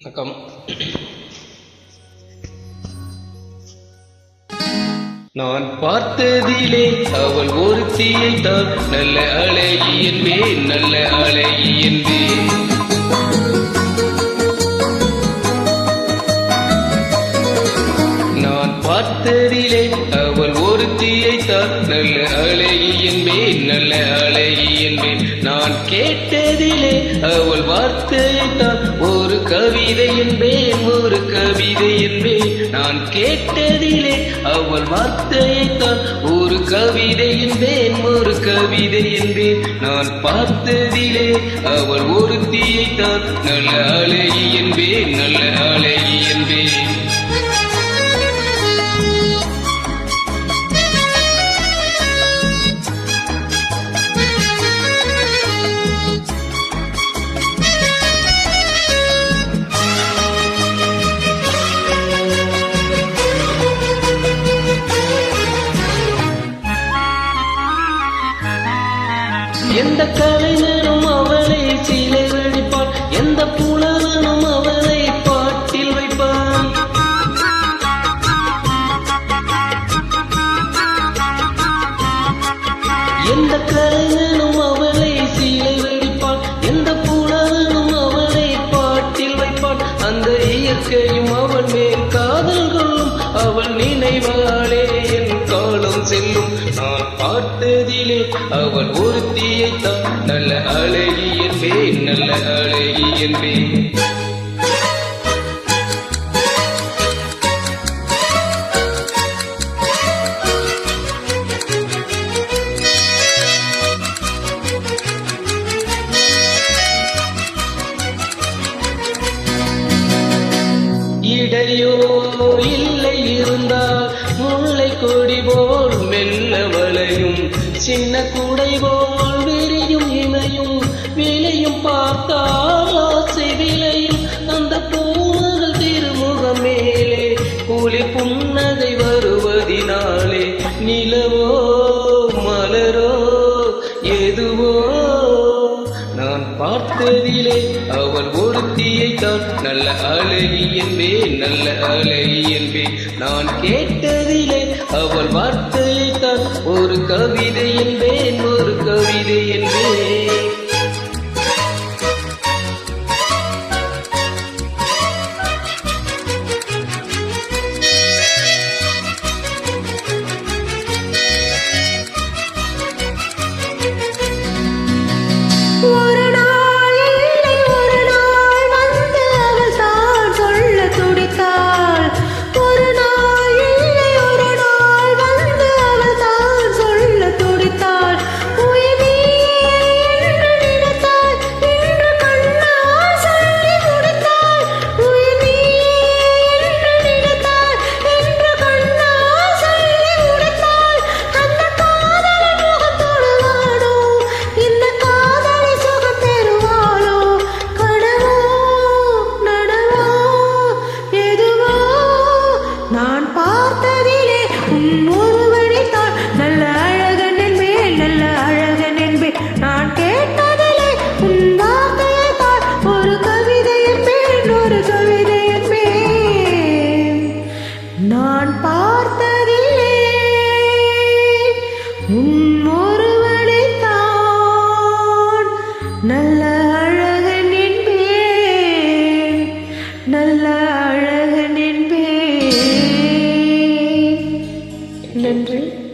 வணக்கம். நான் பார்த்ததிலே அவள் ஒரு தீயை தான் நல்ல அழகி என்பேன் நல்ல அழகி என்பேன் நான் பார்த்ததிலே அவள் ஒரு தீயை தான் நல்ல அழகி என்பேன் நல்ல அழகி என்பேன் நான் கேட்டதிலே அவள் வார்த்தையை தான் கவிதை என்பேன் ஒரு கவிதை என்பேன் நான் கேட்டதிலே அவள் வார்த்தையை தான் ஒரு கவிதை என்பேன் ஒரு கவிதை என்பேன் நான் பார்த்ததிலே அவள் ஒரு தான் நல்ல அலை என்பேன் நல்ல அலை எந்த கலைஞனும் அவளை சீலை வடிப்பான் எந்த புலவனும் அவளை பாட்டில் வைப்பான் எந்த கலைஞனும் அவளை சீலை வடிப்பான் எந்த புலவனும் அவளை பாட்டில் வைப்பான் அந்த இயற்கையும் அவள் மேல் காதல் கொள்ளும். அவள் நினைவாள். பார்த்ததிலே அவள் ஒரு தீயைத்தான் நல்ல அழகி என்பேன் நல்ல அழகி என்பேன் இடையோ இல்லை இருந்தால் சின்ன கூடை போல் விரியும் இமையும் விலையும் பார்த்தால் ஆசை விலையும் அந்த பூமகள் திருமுகம் மேலே கூலி புன்னகை வருவதினாலே நிலவோ மலரோ எதுவோ நான் பார்த்ததிலே அவள் ஒருத்தியை தான். நல்ல அழகி என்பேன் நல்ல அழகி என்பேன். நான் கேட்டதிலே அவள் வார்த்தை கவிதை என்பேன் ஒரு கவிதை என்பேன். உன் ஒருவனைத்தான் நல்ல அழகன் என்பேன். நல்ல அழகன் என்பேன். நன்றி.